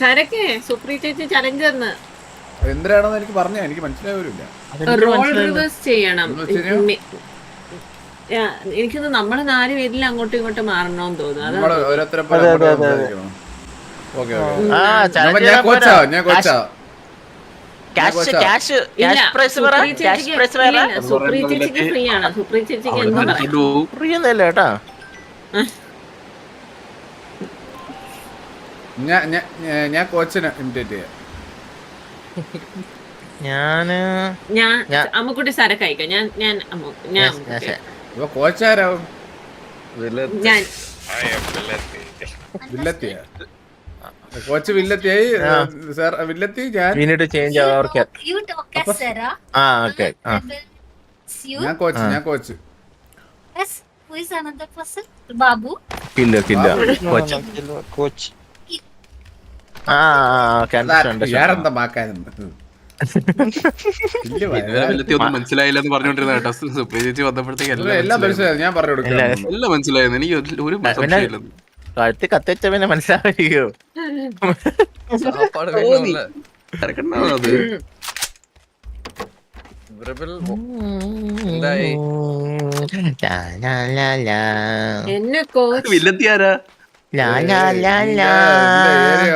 സരക്കെ സുപ്രീ ചേച്ചി ചലഞ്ച് തന്ന്. എന്തിനാണെന്ന് എനിക്ക് പറഞ്ഞാ എനിക്ക് മനസ്സിലാവില്ല റോൾ റിവേഴ്സ് ചെയ്യണം. എനിക്കത് നമ്മൾ നാല് പേരിൽ അങ്ങോട്ടും ഇങ്ങോട്ടും മാറണോന്ന് തോന്നുന്നു. സുപ്രീ ചേച്ചിക്ക് ഫ്രീ ആണ്. സുപ്രീ ചേച്ചിക്ക് എന്താ പറയാം ഫ്രീ കേട്ടാ. ഞാൻ ഞാൻ ഞാൻ കോച്ചിനെ ഇമിറ്റേറ്റ് ചെയ്യാം ഞാൻ ഞാൻ ഞാൻ- അമ്മുക്കുട്ടി ഞാൻ ഞാൻ അമ്മു ഞാൻ. ഇപ്പൊ കോച്ചാരാവും ഞാൻ വില്ലത്തിയ കോച്ച് വില്ലത്തിയായി ആ. സാർ വില്ലത്തി ഞാൻ we change to change our cap. You talk as Sarah. ആ ഓക്കെ. ഞാൻ കോച്ച് ഞാൻ coach Yes. Who is another person? Babu. കില്ല കില്ല കോച്ച് കോച്ച് എന്ന് പറഞ്ഞോണ്ടിരുന്ന കേട്ടോ. സുപ്രിയ ചേച്ചി വന്നപ്പോഴത്തേക്ക് എല്ലാം എല്ലാം മനസ്സിലായി. മനസ്സിലായി. ഞാൻ പറഞ്ഞു കൊടുക്കാം. എല്ലാം- എനിക്ക് ഒരു- കഴുത്തി കത്തിച്ച പിന്നെ മനസ്സിലായോ. എന്നെ കോച്ച്. വില്ലത്തിയാരാ?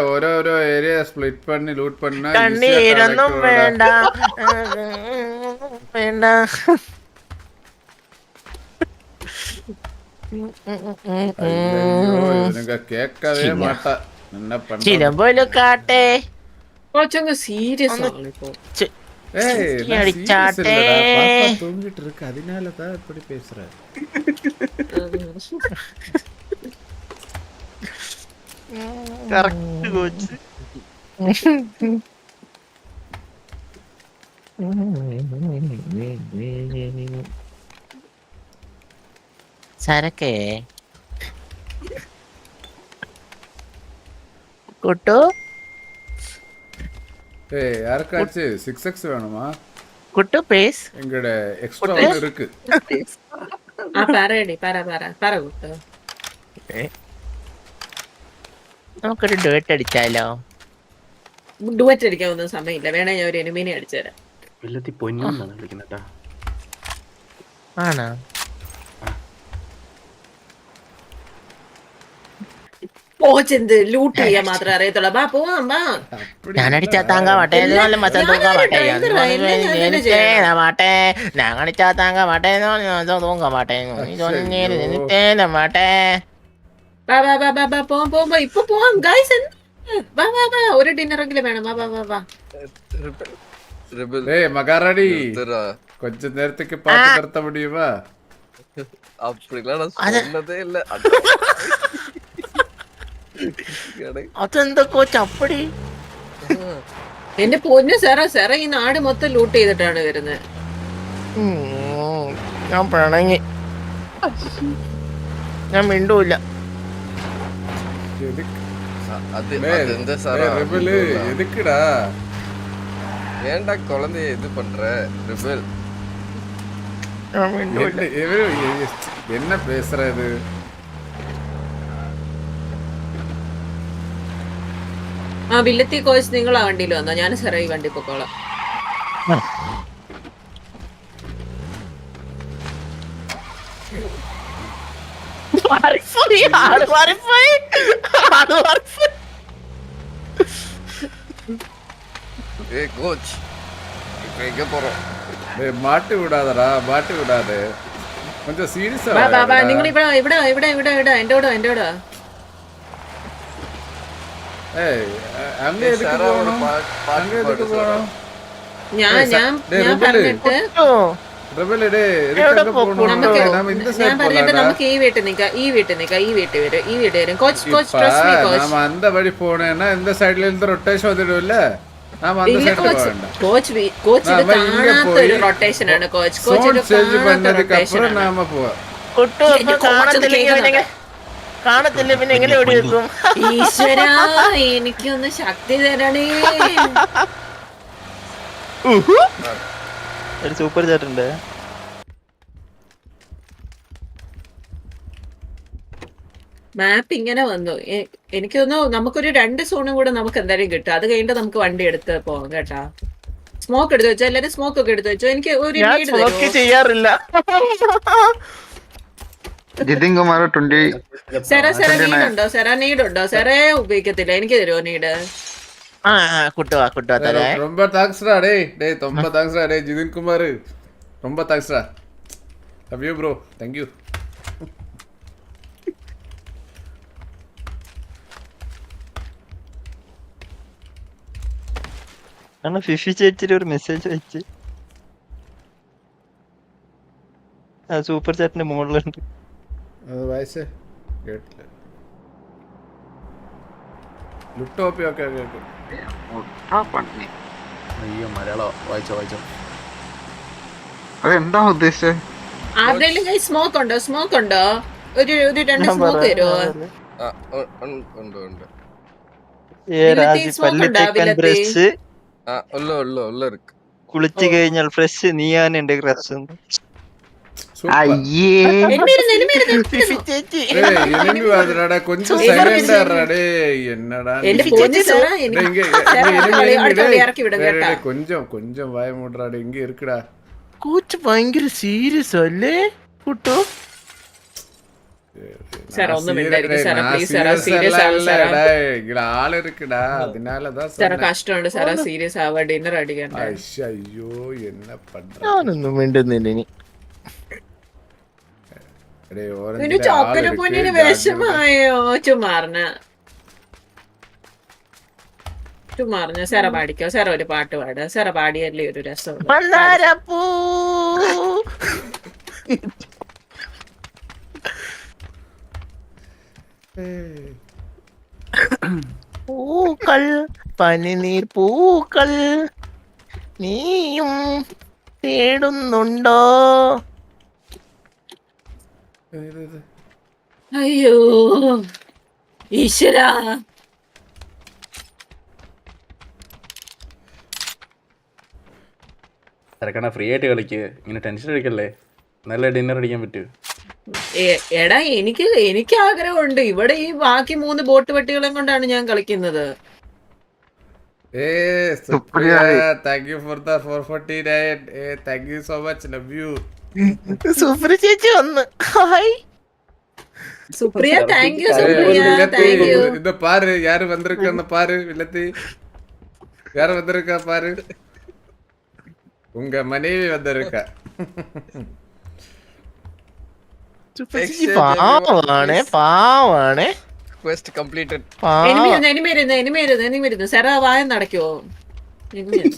ഓരോരോ ഏരിയ സ്പ്ലിറ്റ് പണി ലൂട്ട് പണ്ണ കണ്ണീരൊന്നും വേണ്ട വേണ്ട കേക്കവേ മാട്ട നിന്നെ പണ്ട ചിലമ്പോലും കാട്ടെ കോച്ചങ്ങ് സീരിയസ് ആണ് ഇപ്പൊ ചി- ஏய் சிக்கி நான் அடிச்சாட்டே. serious இல்லடா. பாப்பா தூங்கிட்டு இருக்கு அதனால தான் இப்படி பேசுறேன் കറക്റ്റ് കോച്ച് സരക്കേ കുട്ടു ஏய் யாருக்காச்சு சிக்ஸ் எக்ஸ் வேணுமா കുട്ടു പേസ് எங்கட எக்ஸ்ட்ரா ஒன்று இருக்கு ആ പറയടി പറ പറ പറ കൂട്ടോ നമുക്കൊരു ഡുവറ്റ് അടിച്ചാലോ? ഡുവറ്റ് അടിക്കാൻ ഒന്നും സമയമില്ല. വേണേ ഞാൻ ഒരു എനിമിനെ അടിച്ചു തരാം. വെള്ളത്തി പൊന്നാണ് വിളിക്കുന്നത് ആണോ? പോച്ചെന്ത് ലൂട്ട് ചെയ്യാൻ മാത്രമേ അറിയത്തുള്ളൂ. ബാ പോവാം ബാ. ബാ ബാ ബാ ബാ ബാ പോവാം പോവാം പോവാം. ഇപ്പൊ പോവാം ഗൈസ് വാ വാ വാ ഒരു ഡിന്നറെങ്കിലും വേണം വാ വാ വാ വാ ബ്രബിൾ ஏய் மகாராணி നിർത്തടാ. கொஞ்ச நேரத்துக்கு பார்த்து நிறுத்த முடியுமா அப்படிலாம் நான் அது- சொன்னதே இல்ல கடை- അതെന്താ കോച്ച് അപ്പടി എന്റെ പൊന്നു സെറ സെറ ഈ നാട് മൊത്തം ലൂട്ട് ചെയ്തിട്ടാണ് വരുന്നത് ഉം, ഞാൻ പിണങ്ങി ഞാൻ മിണ്ടൂല எதுக்கு அ- அது ஏய், அது எந்த ஏய், சாரா ரிபலு, எதுக்குடா ஏன்டா குழந்தைய இது பண்ற ரிபல் ഞാൻ മിണ്ടൂല என்ன இவரு- எ- என்ன பேசுறது ആ വില്ലത്തി കോച്ച് നിങ്ങൾ ആ വണ്ടിയിൽ വന്നോ ഞാൻ സെറ ഈ വണ്ടി പൊക്കോളാം മാറിപ്പോയി ആള് മാറിപ്പോയി ആള് മാറിപ്പോയി ஏய் கோச் இப்ப எங்க போறோம் டேய், மாட்டி விடாதடா மாட்டி விடாது கொஞ்சம் சீரியஸா ബാ ബാ ബാ നിങ്ങൾ ഇവിടെ ഇവിടെ ഇവിടെ ഇവിടെ ഇവിടെ എന്റെ കൂടെ എന്റെ കൂടെ ஏய் அ- அங்க ஏய், எதுக்கு சாராவோட போகணும் பாட்டு- பாட்டு அங்க எதுக்கு பாடு, சாரா. போகணும் ഞാൻ ഏയ് ഈ ഈ ഈ coach coach rotation coach. Rotation ആണ് കോച്ച്. പിന്നെ എങ്ങനെ ഓടി വെക്കും എനിക്കൊന്ന് ശക്തി തരണേ. ഒരു സൂപ്പർ ചാറ്റ് ഉണ്ട് മാപ്പ് ഇങ്ങനെ വന്നു. എനിക്ക് തോന്നുന്നു നമുക്കൊരു രണ്ട് സോണും കൂടെ നമുക്ക് എന്തായാലും കിട്ടും. അത് കഴിഞ്ഞിട്ട് നമുക്ക് വണ്ടി എടുത്ത് പോകാം കേട്ടാ. സ്മോക്ക് എടുത്ത് വെച്ചോ? എല്ലാരും സ്മോക്ക് ഒക്കെ എടുത്ത് വെച്ചോ? എനിക്ക് ഒരു ചെയ്യാറില്ല. ജിതിൻ കുമാർ ട്വന്റി സെറ സെറ നീഡ് ഉണ്ടോ? സെറ നീഡ് ഉണ്ടോ? സെറേ ഉപയോഗിക്കത്തില്ല. എനിക്ക് തരുമോ നീഡ് ആ ആ, കുട്ടുവാ കുട്ടുവാ തരേ ரொம்ப தேங்க்ஸ்டா டேய் டேய் ரொம்ப தேங்க்ஸ்டா டேய் ஜிதின் குமார் ரொம்ப தேங்க்ஸ்டா love you bro thank you ആണ് ഫിഫി ചേച്ചിയുടെ ഒരു മെസ്സേജ് അയച്ച് ആ സൂപ്പർ ചാറ്റിന്റെ മുകളിലുണ്ട് അത് വായിച്ചേ കേട്ടില്ല ലുട്ടോപ്പി ഓക്കെ ഓക്കെ ഓക്കെ അയ്യോ മലയാളം വായിച്ചോ വായിച്ചോ. അതെന്താ ഉദ്ദേശിച്ചത് ആരുടെയും കൈ സ്മോക്ക് ഉണ്ടോ? സ്മോക്ക് ഉണ്ടോ? ഒരു ഒരു രണ്ട് സ്മോക്ക് തരുമോ ഉണ്ട് ഉണ്ട് കുളിച്ചു കഴിഞ്ഞാൽ ഫ്രഷ് നീയാണ് എന്റെ ക്രഷ് சூப்பர் അയ്യേ എനിമിരുന്ന് എനിമിരുന്ന് ഫിഫി ചേച്ചി டேய் எனிமி வருதுடா கொஞ்சம் Super சைலண்டா டேய் என்னடா நீ? എന്റെ ഫിഫി പൊന്നു ചേച്ചി സെറ டேய், എനിക്ക് இங்க സെറ இங்க അടുത്ത enemy, കളി- enemy, അടുത്ത കളി டேய். ഇറക്കി വിടും டேய், കേട്ടാ டேய், கொஞ்சம் கொஞ்சம் வாய மூடுறா டேய், இங்க இருக்குடா കോച്ച് ഭയങ്കര സീരിയസ് അല്ലേ കുട്ടു സെറ நான் ഒന്നും serious- മിണ്ടായിരിക്കും டேய், സെറ நான் പ്ലീസ് സെറ serious സീരിയസ് எல்லாம் ആവും இல்ல, സെറ டேய். இங்க ஆள் இருக்குடா നിന്റെ ചോക്കര പൊന്നിന് വിഷമായോ? ചുമാറിന ചുമാറിഞ്ഞ സെറ പാടിക്കോ? സെറ ഒരു പാട്ട് പാടുക സെറ പാടിയല്ലേ ഒരു രസം. പൂക്കൾ പനിനീർ പൂക്കൾ നീയും തേടുന്നുണ്ടോ? അയ്യോ ഈശ്വരാ. തിരക്കണ ഫ്രീ ആയിട്ട് കളിക്ക്. ഇങ്ങനെ ടെൻഷൻ അടിക്കല്ലേ? നല്ല ഡിന്നർ അടിക്കാൻ പറ്റൂ. എടാ എനിക്ക് എനിക്ക് ആഗ്രഹമുണ്ട്. ഇവിടെ ഈ ബാക്കി മൂന്ന് ബോട്ട് വെട്ടികളെ കൊണ്ടാണ് ഞാൻ കളിക്കുന്നത്. ഏ thank you for the four forty 449. Thank you so much love you. സുപ്ര ചേച്ചി വന്ന് hi Supriya thank you Hey, Supriya வில்லத்தி, thank you இந்த பாரு யாரு வந்திருக்கான்னு பாரு வில்லத்தி யாரு வந்திருக்கா பாரு உங்க மனைவி வந்திருக்கா സുപ്ര ചേച്ചി പാവാണേ പാവാണേ ക്വസ്റ്റ് കംപ്ലീറ്റഡ് പാവ എനിമിരുന്ന് എനിമിരുന്ന് എനിമിരുന്ന് എനിമിരുന്ന് സെറ വായ നടക്കോ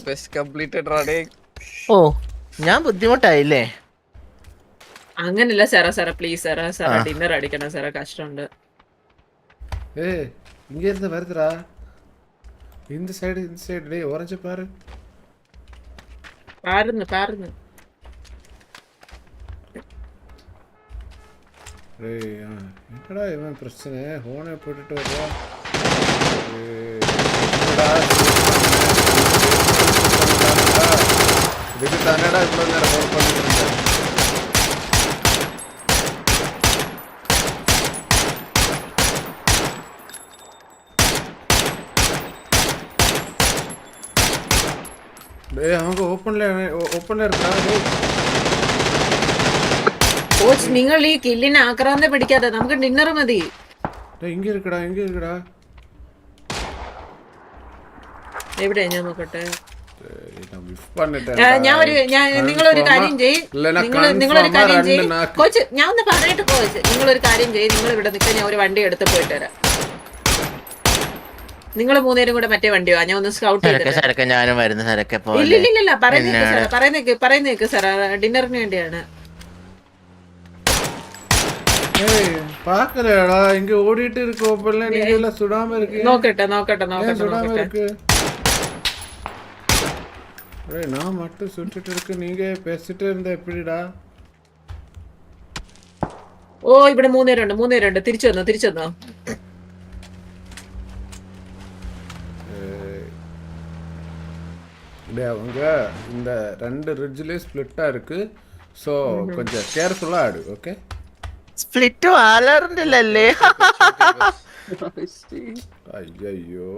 ക്വസ്റ്റ് കംപ്ലീറ്റഡ് റാഡേ ഓ ഞാൻ ബുദ്ധിമുട്ടായില്ലേ അങ്ങനല്ല സെറ സെറ പ്ലീസ് സെറ സെറ ആ. ഡിന്നർ അടിക്കണം സെറ കഷ്ടമുണ്ട് ஏய் இங்க இருந்து வருதுடா இந்த சைடு இந்த சைடு டேய் ஓரஞ்சு பாரு പാരുന്നു പാരുന്നു டேய் ஆ, என்னடா இவன் பிரச்சனை ஹோனை போட்டுட்டு வருவா ஏய், என்னடா இதுக்கு தானடா இவ்வளோ நேரம் ஃபோன் பண்ணிட்டு இருந்தேன் டேய் அவங்க ஓப்பன்ல ஓப்பன்ல இருக்கா டேய் കോച്ച് നിങ്ങൾ ഈ കില്ലിനെ ആക്രാന്തം പിടിക്കാതെ നമുക്ക് ഡിന്നർ മതി டேய் இங்க இருக்குடா இங்க இருக்குடா എവിടെ ഞാൻ നോക്കട്ടെ டேய், நான் மிஸ் பண்ணிட்டேன் ആ, ഞാൻ ഒരു ഞാൻ നിങ്ങളൊരു കാര്യം ചെയ്യ് இல்லைன்னா നിങ്ങൾ നിങ്ങളൊരു confirm-ஆ കാര്യം രണ്ട് ചെയ്യ് നാക്ക്. കോച്ച് ഞാൻ ഒന്ന് പറയട്ടെ കോച്ച് നിങ്ങളൊരു കാര്യം ചെയ്യ് നിങ്ങൾ ഇവിടെ നിൽക്കാൻ ഞാൻ ഒരു വണ്ടി എടുത്ത് പോയിട്ട് വരാം നിങ്ങൾ മൂന്നേരും കൂടെ മറ്റേ വണ്ടി വാ ഞാൻ ഒന്ന് സ്കൗട്ട് സരക്കെ ചെയ്തിട്ട് സരക്കെ ഞാനും വരുന്ന സരക്കെ ഇല്ല പോലെ ഇല്ല ഇല്ല പറയുന്നേക്ക് എന്നാണ്? സാർ പറയുന്നേക്ക് പറയുന്നേക്ക് സാർ ഡിന്നറിന് വേണ്ടിയാണ് ஏய் பாக்கலடா இங்க ஓடிட்டு இருக்கு ஓப்பன்ல நீங்க எல்லாம் சுடாம இருக்கு നോക്കട്ടെ നോക്കട്ടെ ஏன் നോക്കട്ടെ சுடாம നോക്കട്ടെ இருக்கு ஏய் நான் மட்டும் சுட்டுட்டு இருக்கு நீங்க பேசிட்டு இருந்தா எப்படிடா ഓ ഇവിടെ മൂന്നേരുണ്ട് മൂന്നേരുണ്ട് തിരിച്ചു വന്നോ തിരിച്ചു വന്നോ டேய் அவங்க இந்த ரெண்டு ரிட்ஜ்லயும் ஸ்பிளிட்டா இருக்கு ஸோ கொஞ்சம் கேர்ஃபுல்லா ஆடு ஓகே സ്പ്ലിറ്റ് വാലറിന്റെ അയ്യോ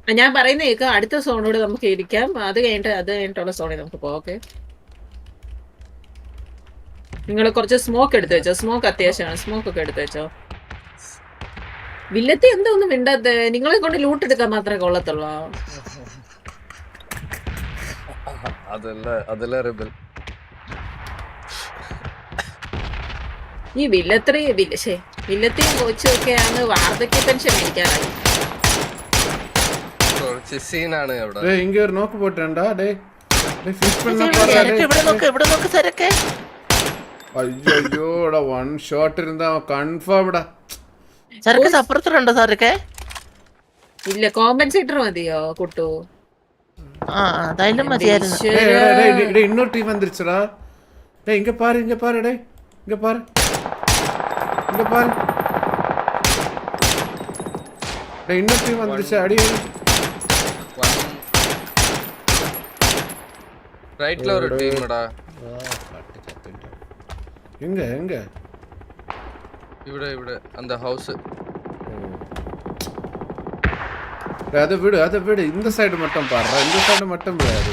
ആ, ഞാൻ പറയുന്ന കേൾക്കാം അടുത്ത സോണോട് നമുക്ക് ഇരിക്കാം അത് കഴിഞ്ഞിട്ട് അത് കഴിഞ്ഞിട്ടുള്ള സോണിൽ നമുക്ക് പോകാം ഓക്കെ നിങ്ങൾ കുറച്ച് സ്മോക്ക് എടുത്ത് വെച്ചോ സ്മോക്ക് അത്യാവശ്യമാണ് സ്മോക്ക് ഒക്കെ എടുത്ത് വെച്ചോ വില്ലത്തി എന്താ ഒന്നും മിണ്ടാത്ത നിങ്ങളെ കൊണ്ട് ലൂട്ട് എടുക്കാൻ മാത്രമേ കൊള്ളത്തുള്ളൂ അതല്ല അതല്ല റിബൽ ഈ വില്ലത്രി വില്ല ശേ വില്ലത്തിയും കൊച്ചും ഒക്കെയാണ് വാർദ്ധക്യ പെൻഷൻ മേടിക്കാനായി കുറച്ച് സീനാണ് അവിടെ டேய் இங்க ஒரு நோக்கு போட்டேன்டா டேய் டேய் ஃபிஷ் பண்ண பாரு ഇവിടെ നോക്ക് ഇവിടെ നോക്ക് സരക്കെ അയ്യോടാ വൺ ഷോട്ട് ഇരുന്നാ കൺഫേംടാ സരക്ക് അപ്പുറത്തുണ്ടോ സരക്കെ ഇല്ല കോമ്പൻസേറ്റർ മതിയോ കുട്ടു ആ അതായാലും മതിയായിരുന്നു ഈശ്വരാ. டேய் டேய், டேய் டேய், டேய் இன்னொரு டீம் வந்துருச்சுடா டேய் இங்க பாரு இங்க பாரு டேய் இங்க பாரு இங்க பாரு டேய் இன்னொரு டீம் வந்துருச்சு அடி அடி. ரைட்ல ஒரு டீம்டா எங்க எங்க ഇവിടെ ഇവിടെ அந்த ஹவுஸ் அதை விடு அதை விடு இந்த சைடு மட்டும் பாரு இந்த சைடு மட்டும் விடாது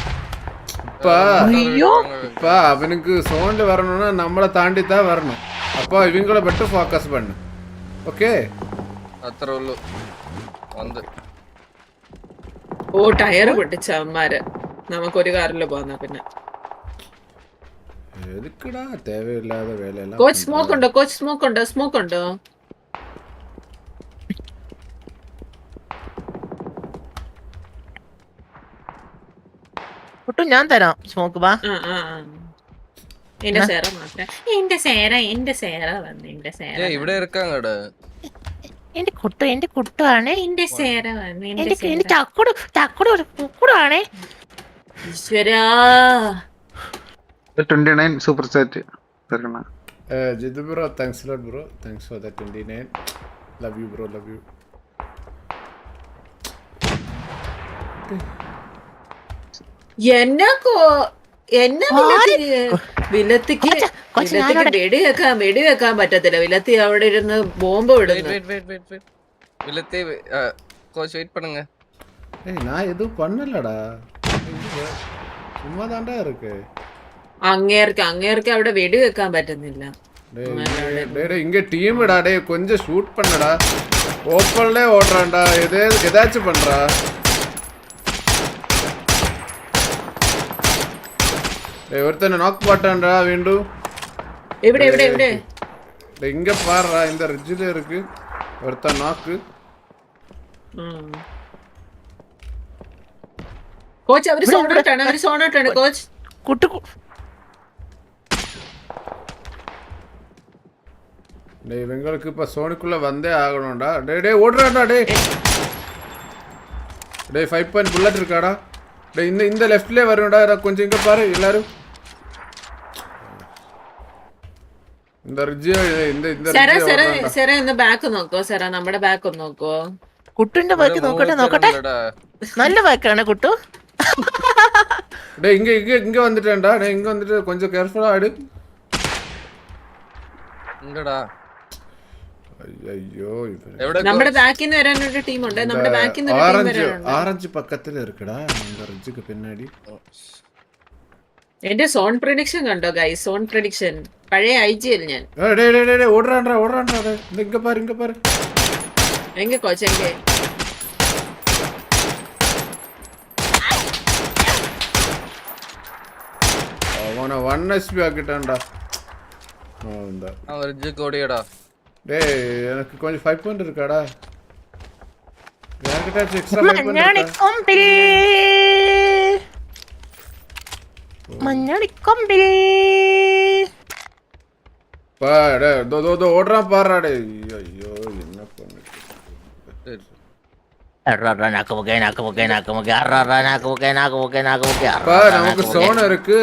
இப்ப இப்ப அவனுக்கு சோண்டு வரணும்னா நம்மளை தாண்டி தான் வரணும் அப்போ இவங்கள மட்டும் ஃபோக்கஸ் பண்ணு ஓகே അത്ര ഉള്ളു വന്ന് ഓ ടയറ് പൊട്ടിച്ച അമ്മമാര് നമുക്കൊരു കാറിൽ പോന്ന പിന്നെ எதுக்குடா தேவையில்லாத வேலையெல்லாம் കോച്ച് பண்ற? സ്മോക്ക് ഉണ്ടോ കോച്ച് സ്മോക്ക് ഉണ്ടോ സ്മോക്ക് ഉണ്ടോ ഒട്ടും ഞാൻ തരാം. സ്മോക്ക് ബാ. എന്റെ സേറ എന്റെ സേറ എന്റെ സേറ വന്ന് എന്റെ സേറ ഇവിടെ എന്റെ കുട്ടു എന്റെ കുട്ടുവാണ്. എന്റെ സേറ വന്ന് എന്റെ എന്റെ ചക്കുടു ചക്കുടു ഒരു ഈശ്വരാ. Twenty nine super chat a lot bro. Thanks for the 29. Love you bro, love you. എന്നാ കോ എന്നാ വില്ലത്തി വില്ലത്തിക്ക് കൊച്ച, കൊച്ച, വില്ലത്തിക്ക് ഞാനവിടെ- വെടി വെക്കാൻ വെടി വെക്കാൻ പറ്റത്തില്ല വില്ലത്തി അവിടെ ഇരുന്ന് ബോംബ് வெயிட் വിടുന്നു wait wait wait wait வில்லத்தே coach wait பண்ணுங்க ஏய் நான் எதுவும் பண்ணலடா சும்மா தாண்டா இருக்கு അങ്ങേർക്ക് അങ്ങേർക്ക് അവിടെ വെടി വെക്കാൻ പറ്റുന്നില്ല டேய், இங்க- டேய், டேய், இங்க டீம்டா டேய் கொஞ்சம் ஷூட் பண்ணடா ஓப்பன்லே ஓடுறான்டா எதே ஏதாச்சும் பண்றா டேய் ஒருத்தனை நாக் பாட்டான்டா வீண்டும் എവിടെ എവിടെ എവിടെ டேய் இங்க பாருடா இந்த ரிட்ஜில இருக்கு ஒருத்தன் நாக்கு ഉം. കോച്ച് അവര് സോണോട്ടാണ് അവര് സോണോട്ടാണ് കോച്ച് കുട്ടു കു- டேய் இவங்களுக்கு இப்ப சோனிக்குள்ள வந்தே ஆகணும்டா டேய் டேய் ஓடுறாடா டேய் டேய் ஃபைவ் பாயிண்ட் புல்லட் இருக்காடா டேய் இந்த இந்த லெஃப்ட்லேயே வரும்டா இதை கொஞ்சம் இங்க பாரு எல்லாரும் ബാക്ക് നോക്കോ സെറ നമ്മുടെ ബാക്ക് ഒന്ന് നോക്കോ കുട്ടുവിന്റെ ബാക്കി നോക്കട്ടെ നോക്കട്ടെ നല്ല ബാക്കാണ് കുട്ടു டேய் இங்க இங்க இங்க வந்துட்டேன்டா டேய் இங்க வந்துட்டு கொஞ்சம் கேர்ஃபுல்லா ஆடு ഇങ്ങടാ ஐயோ இவரு എവിടെ നമ്മുടെ ബാക്കിൽ നിന്ന് വരാനൊരു ടീമുണ്ട് നമ്മുടെ ബാക്കിൽ നിന്ന് ഒരു ടീം ஆரஞ்சு വരാനുണ്ട് ஆரஞ்சு பக்கத்துல എന്റെ സോൺ പ്രഡിക്ഷൻ കണ്ടോ ഗൈ സോൺ പ്രഡിക്ഷൻ പഴയ ഐ ജി അല്ല ഞാൻ ஏய், டேய் டேய் டேய் டேய் ஓடுறான்டா ஓடுறான்டா டேய் இந்த இங்க பாரு இங்க பாரு എങ്ക കോച്ച് എങ്ക அவனை ஒன் எஸ்பி ஆக்கிட்டான்டா இந்த ആ റിഡ്ജ് ഓടിയടാ டேய் எனக்கு கொஞ்சம் ஃபைவ் பாயிண்ட் இருக்காடா யார்கிட்டயாச்சும் எக்ஸ்ட்ரா ஃபைவ் பாயிண்ட் இருக்கா മഞ്ഞാണിക്കൊമ്പിൽ മഞ്ഞാണിക്കൊമ്പിൽ பா டேய் தோ தோ தோ ஓடுறான் பாருடா டேய் ஐயோ ஐயோ என்ன பண்ணு അററ നാക്ക് മുക്കേ നാക്ക് മുക്കേ നാക്ക് മുക്കേ അററ നാക്ക് മുക്കേ നാക്ക് മുക്കേ നാക്ക് മുക്കേ பா അററ நமக்கு നാക്ക് മുക്കേ. சோன் இருக்கு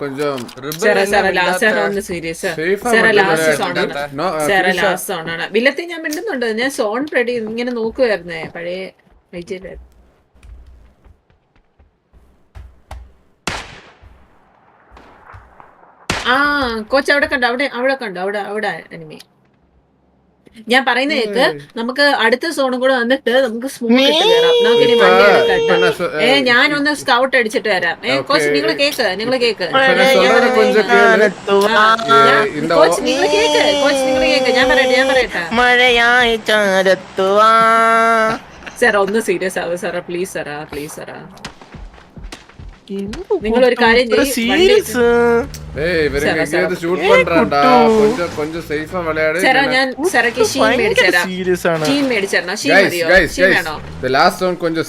கொஞ்சம் സെറ സെറ ലാസ്റ്റ് സെറ ഒന്ന് സീരിയസ് സേഫാ സെറ മറ്റേ ലാസ്റ്റ് മറ്റേ സോണാണ് നോ, സെറ ഫിനിഷാ. ലാസ്റ്റ് സോണാണ് വില്ലത്തെ ഞാൻ മിണ്ടുന്നുണ്ട് ഞാൻ സോൺ പ്രഡി ഇങ്ങനെ നോക്കുവായിരുന്നേ പഴയ ഐ ജി ആ കോച്ച് അവിടെ കണ്ടോ. അവിടെ അവിടെ കണ്ടോ. അവിടെ അവിടെ അനിമേ ഞാൻ പറയുന്ന കേക്ക് നമുക്ക് അടുത്ത സോണും കൂടെ വന്നിട്ട് നമുക്ക് ഏ ഞാനൊന്ന് സ്കൗട്ട് അടിച്ചിട്ട് വരാം. ഏ കോച്ച് നിങ്ങൾ കേക്ക് നിങ്ങൾ കേക്ക്. കോച്ച് നിങ്ങൾ കേക്ക് കോച്ച് നിങ്ങൾ കേക്ക്. ഞാൻ പറയട്ടെ ഞാൻ പറയട്ടെ. മഴയായി സാർ ഒന്ന് സീരിയസ് ആവും. Sarah please Sarah please Sarah. നിങ്ങൾ ഒരു കാര്യം கொஞ்சம்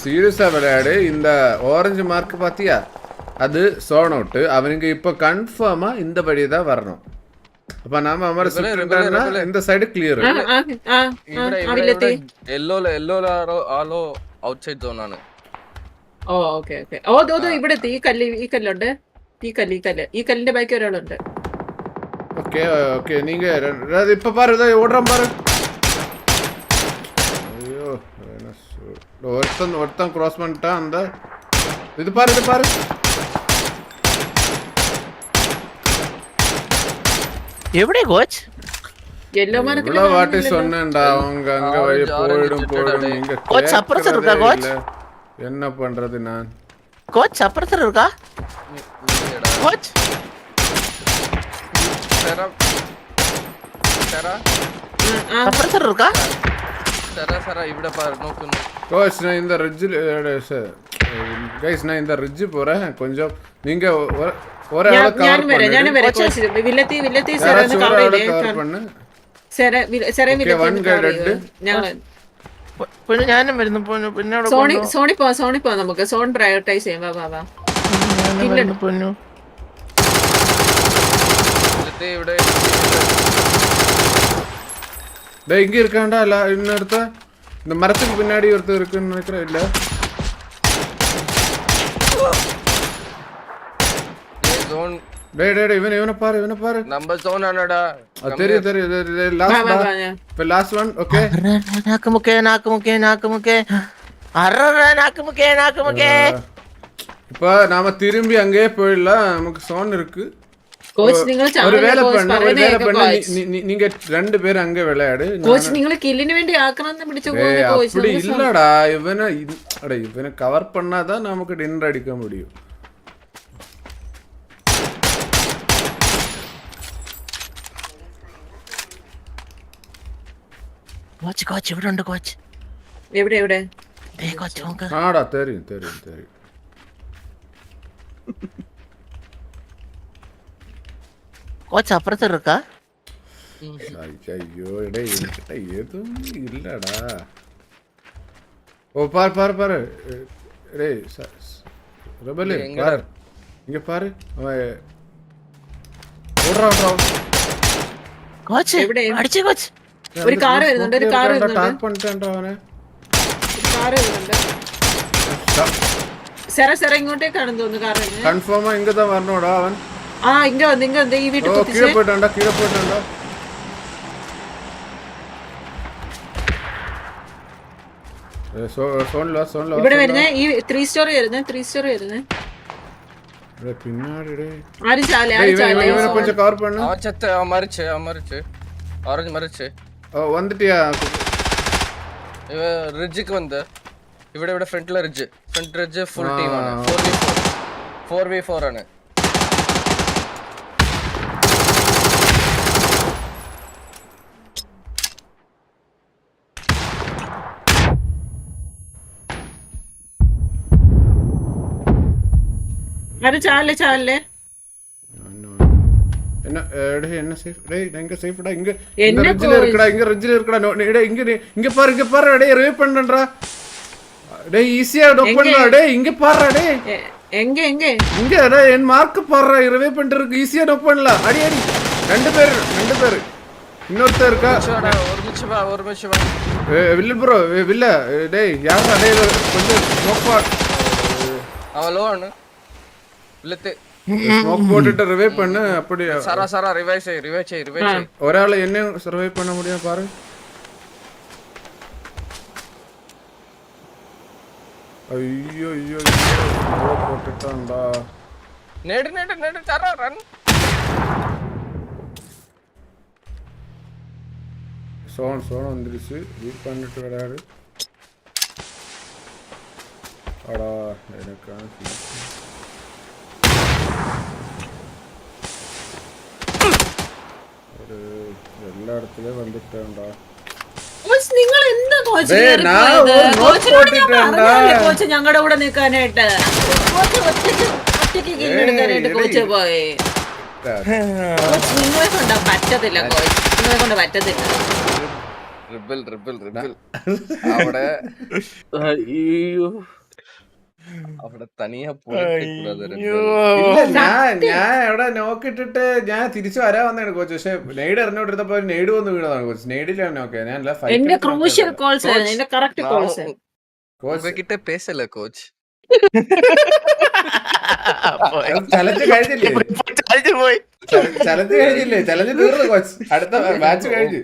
சீரியஸா விளையாடு இந்த ஆரஞ்சு மார்க் பாத்தியா அது சோன் அவுட் அவனுக்கு இப்ப கன்ஃபார்மா இந்த படி தான் வரணும் അപ്പൊ നാം അമര എന്റെ സൈഡ് ക്ലിയർ എല്ലോല എല്ലോല ആളോ ഔട്ട്സൈഡ് സോണാണ് ഓ ഓക്കെ ഓക്കെ ഓ ദോ ദോ ഇവിടെ എത്തി. ഈ കല്ല് ഈ കല്ലുണ്ട് ഈ കല്ല് ഈ കല്ല് ഈ കല്ലിന്റെ ബാക്കി ഒരാളുണ്ട് ஓகே ஓகே நீங்க ரெ- ரெ- இப்ப பாரு இதோ ஓடுறான் பாரு ஐயோ என்ன சொல்- ஒருத்தன் ஒருத்தன் கிராஸ் பண்ணிட்டான் அந்த இது பாரு இது பாரு എവിടെ കോച്ച് യെല്ലോ മാർക്ക് இவ்வளவு வாட்டி சொன்னேன்டா அவங்க அங்க வழி Orange, orange போயிடும் விட்டுட்டாடே. போயிடும் நீங்க கோச், அப்புறம் இருக்கா, கேட்கறதே கோச்? என்ன பண்றது நான் கோச் அப்புறத்துல இருக்கா கோச் சரா சரா அப்புறத்துல இருக்கா சரா சரா இவிட பாரு நோக்கு கோச் நான் இந்த ரிட்ஜில் ഗൈസ് ഞാൻ ഇന്ന റിഡ്ജ് പോരെ കൊഞ്ചം നിങ്ങ ഒരാളെ കവർ പണ്ണു വില്ലത്തി വില്ലത്തി സർ കവർ ചെയ്തേ കവർ പണ്ണു സർ സർ വില്ലത്തി കവർ ചെയ്തേ ഞങ്ങൾ പിന്നെ ഞാനും വരുന്നു പൊന്നു പിന്നെ അവിടെ സോണി കൊണ്ടുപോ. സോണി പോ സോണി പോ നമുക്ക് സോൺ പ്രയോറിറ്റൈസ് ചെയ്യാം വാ വാ വാ ഞാനും വരുന്നു പൊന്നു എന്നിട്ട് ഇവിടെ டேய் இங்க இருக்காண்டா இல்ல இன்னொருத்த இந்த மரத்துக்கு பின்னாடி ஒருத்தர் இருக்குன்னு நினைக்கிறேன் இல்ல സോൺ டேய் டேய் டேய், இவனை இவனை பாரு இவனை பாரு നമ്പർ സോൺ ആണടാ அது தெரியும் தெரியும் വാ വാ லாஸ்ட் വാ ഞാൻ இப்ப லாஸ்ட் ஒன் ஓகே നാക്ക് മുക്കേ നാക്ക് മുക്കേ നാക്ക് മുക്കേ അററ നാക്ക് മുക്കേ നാക്ക് മുക്കേ இப்ப நாம திரும்பி அங்கேயே போயிடலாம் நமக்கு சோன் இருக்கு കോച്ച് നിങ്ങൾ ஒரு ചാനലിലെ வேலை കോച്ച് பண்ணு ஒரு പറയുന്ന வேலை കേക്ക് பண்ணு കോച്ച് நீ- நீ- நீங்க ரெண்டு பேரும் அங்க விளையாடு കോച്ച് നിങ്ങൾ കില്ലിന് വേണ്ടി ആക്രാന്തം പിടിച്ചു ஏய், പോകുന്ന കോച്ച് அப்படி നമ്മൾ இல்லடா இவனை இது- அட இவனை கவர் பண்ணாதான் நமக்கு டின்னர் அடிக்க முடியும் കോച്ച് കോച്ച് ഇവിടെ ഉണ്ട് കോച്ച് എവിടെ എവിടെ ദേ കോച്ച് നോക്ക് ஆடா தெரியும் தெரியும் தெரியும் കോച്ച് അപ്പുറത്ത് ഇരിക്കാ ஐயோ இடே என்கிட்ட எதுவும் இல்லடா ஓ பாரு பாரு பாரு டேய் ரெபலு எங்கடா? பாரு இங்க பாரு அவன் ஓடுறான் ஓடுறான் കോച്ച് എവിടെ? ഒരു കാർ വരുന്നുണ്ട് ഒരു കാർ വരുന്നുണ്ട്. സെറ സെറ ഇങ്ങോട്ടേക്കാണ് തോന്നുന്നു കാർ കൺഫേം ഇങ്ങതാ വരണോടാ അവൻ. ആ ഇങ്ങ വന്ന് ഇങ്ങ വന്ന് ഈ വീട്ടിൽ കീഴെ പോയിട്ടുണ്ടോ കീഴെ പോയിട്ടുണ്ടോ? ഇവിടെ വരുന്നേ ഈ ത്രീ സ്റ്റോറി വരുന്നേ ത്രീ സ്റ്റോറി വരുന്നേ. ആരും ചാലേ ആരും ചാലേ അവൻ കൊഞ്ചം കവർ പണ്ണു. അവൻ ചത്ത അവൻ മരിച്ചു അവൻ ഓറഞ്ച് മരിച്ചു. வந்துட்டியா? இவ ரிட்ஜுக்கு வந்த. இவட விட ஃப்ரண்ட்ல ridge. Front ridge full team ஆன. 4v4 4v4 ஆன अरे चाल ले चाल ले என்ன டே என்ன சேஃப் டேய் எங்க சேஃப்டா இங்க இந்த ரிட்ஜ்ல இருக்கடா இங்க ரிட்ஜ்ல இருக்கடா டேய் இங்க இங்க பாரு இங்க பாரு டேய் ரேப் பண்றடா டேய் ஈஸியா டப் பண்ணடா டேய் இங்க பாருடா டேய் எங்க எங்க இங்க என் மார்க் பாருடா இரவே பண்றதுக்கு ஈஸியா டப் பண்ணலாம் அடி ரெண்டு பேர் ரெண்டு பேர் இன்னொருத்தர் இருக்கா ஒரு நிமிஷம் ஒரு நிமிஷம் வா வில்ல ப்ரோ வில்ல டேய் யாரா டேய் நோப்பா அவளோ ஒன்று வில்லத்து ஸ்மோக் போட்டுட்டு ரிவைவ் பண்ணு அப்படி சரா சரா ரிவைவ் செய் ரிவைவ் செய் ரிவைவ் செய். ஒரால என்ன சர்வைவ் பண்ண முடியும் பாரு. ஐயோ ஐயோ ஐயோ போட்டுட்டான்டா. நேடு நேடு நேடு சரா ரன் சோன் சோன் வந்துருச்சு. வீட் பண்ணிட்டு விளையாடு. அடா எனக்கு എല്ലായിടത്തിലും വന്നിട്ടുണ്ടോ? നിങ്ങൾ എന്താ കോച്ചിനോട് കോച്ച് ഞങ്ങളുടെ കൂടെ നിൽക്കാനായിട്ട്? കോച്ച് ഒറ്റയ്ക്ക് ഒറ്റയ്ക്ക് ഗെയിം എടുക്കാനായിട്ട് കോച്ച് പോയി. കോച്ച് നിങ്ങളെ കൊണ്ട് പറ്റത്തില്ല കോച്ച്. നിങ്ങളെ കൊണ്ട് പറ്റത്തില്ല. ട്രിപ്പിൾ ട്രിപ്പിൾ ട്രിപ്പിൾ അവിടെ അയ്യോ. അവിടെ തനിയെ ഞാൻ ഞാൻ അവിടെ നോക്കിട്ടിട്ട് ഞാൻ തിരിച്ചു വരാൻ വന്നാണ് കോച്ച് പക്ഷെ നെയ്ഡ് എറിഞ്ഞോണ്ടിരുന്നപ്പോ നെയ്ഡ് വന്ന് വീണതാണ് കോച്ച് നെയ്ഡിലാണ് നോക്കിയത് ഞാൻ എന്റെ ക്രൂഷ്യൽ കോൾസ് എന്റെ കറക്റ്റ് കോൾസ് കോച്ച് കിട്ട പേശല്ല കോച്ച് ചലഞ്ച് കഴിഞ്ഞില്ലേ? ചലഞ്ച് കഴിഞ്ഞില്ലേ? ചലഞ്ച് തീർന്നു കോച്ച് അടുത്ത മാച്ച് കഴിഞ്ഞു.